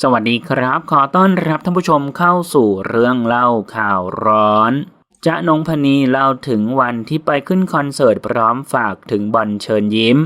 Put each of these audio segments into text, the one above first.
สวัสดีครับ ขอต้อนรับท่านผู้ชมเข้าสู่เรื่องเล่าข่าวร้อนจะนงพนีเล่าถึงวันที่ไปขึ้นคอนเสิร์ตพร้อมฝากถึงบอลเชิญยิ้ม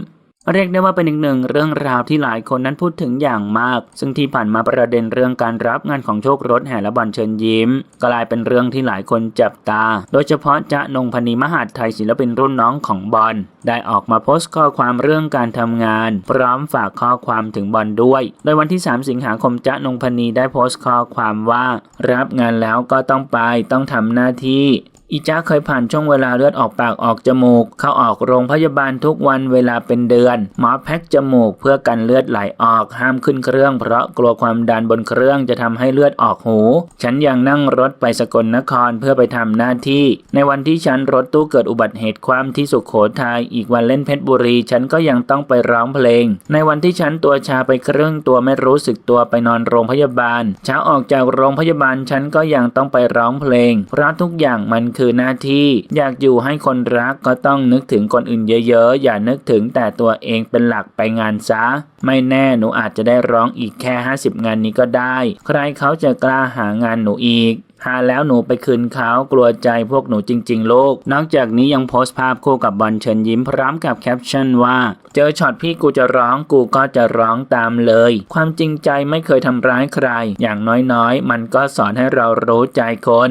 เรียกได้ว่าเป็นอีกหนึ่งเรื่องราวที่หลายคนนั้นพูดถึงอย่างมาก ซึ่งที่ผ่านมาประเด็นเรื่องการรับงานของโชครถแห่และบอลเชิญยิ้ม กลายเป็นเรื่องที่หลายคนจับตา โดยเฉพาะจะนงพนีมหาดไทยศิลปินรุ่นน้องของบอลได้ออกมาโพสต์ข้อความเรื่องการทำงาน พร้อมฝากข้อความถึงบอลด้วย โดยวันที่ 3 สิงหาคมจะนงพนีได้โพสต์ข้อความว่า รับงานแล้วก็ต้องไปต้องทำหน้าที่ อีจ้าเคยผ่านช่วงเวลาเลือดออกปากออกจมูก เข้าออกโรงพยาบาลทุกวันเวลาเป็นเดือน หมอแพ็กจมูกเพื่อกันเลือดไหลออกห้ามขึ้นเครื่อง เพราะกลัวความดันบนเครื่องจะทำให้เลือดออกหู ฉันยังนั่งรถไปสกลนครเพื่อไปทำหน้าที่ ในวันที่ฉันรถตู้เกิดอุบัติเหตุความที่สุขโขทัยอีกวันเล่นเพชรบุรี ฉันก็ยังต้องไปร้องเพลง ในวันที่ฉันตัวชาไปครึ่งตัวไม่รู้สึกตัวไปนอนโรงพยาบาลเช้าออกจากโรงพยาบาลฉันก็ยังต้องไปร้องเพลงเพราะทุกอย่างมันคือหน้าที่ อยากอยู่ให้คนรักก็ต้องนึกถึงคนอื่นเยอะๆ อย่านึกถึงแต่ตัวเองเป็นหลักไปงานซะ ไม่แน่หนูอาจจะได้ร้องอีกแค่ 50 งานนี้ก็ได้ ใครเขาจะกล้าหางานหนูอีกหาแล้วหนูไปคืนเขากลัวใจพวกหนูจริง ๆ โลก นอกจากนี้ยังโพสต์ภาพคู่กับบอลเชิญยิ้มพร้อมกับแคปชั่นว่า เจอช็อตพี่กูจะร้องกูก็จะร้องตามเลย ความจริงใจไม่เคยทำร้ายใคร อย่างน้อยๆ มันก็สอนให้เรารู้ใจคน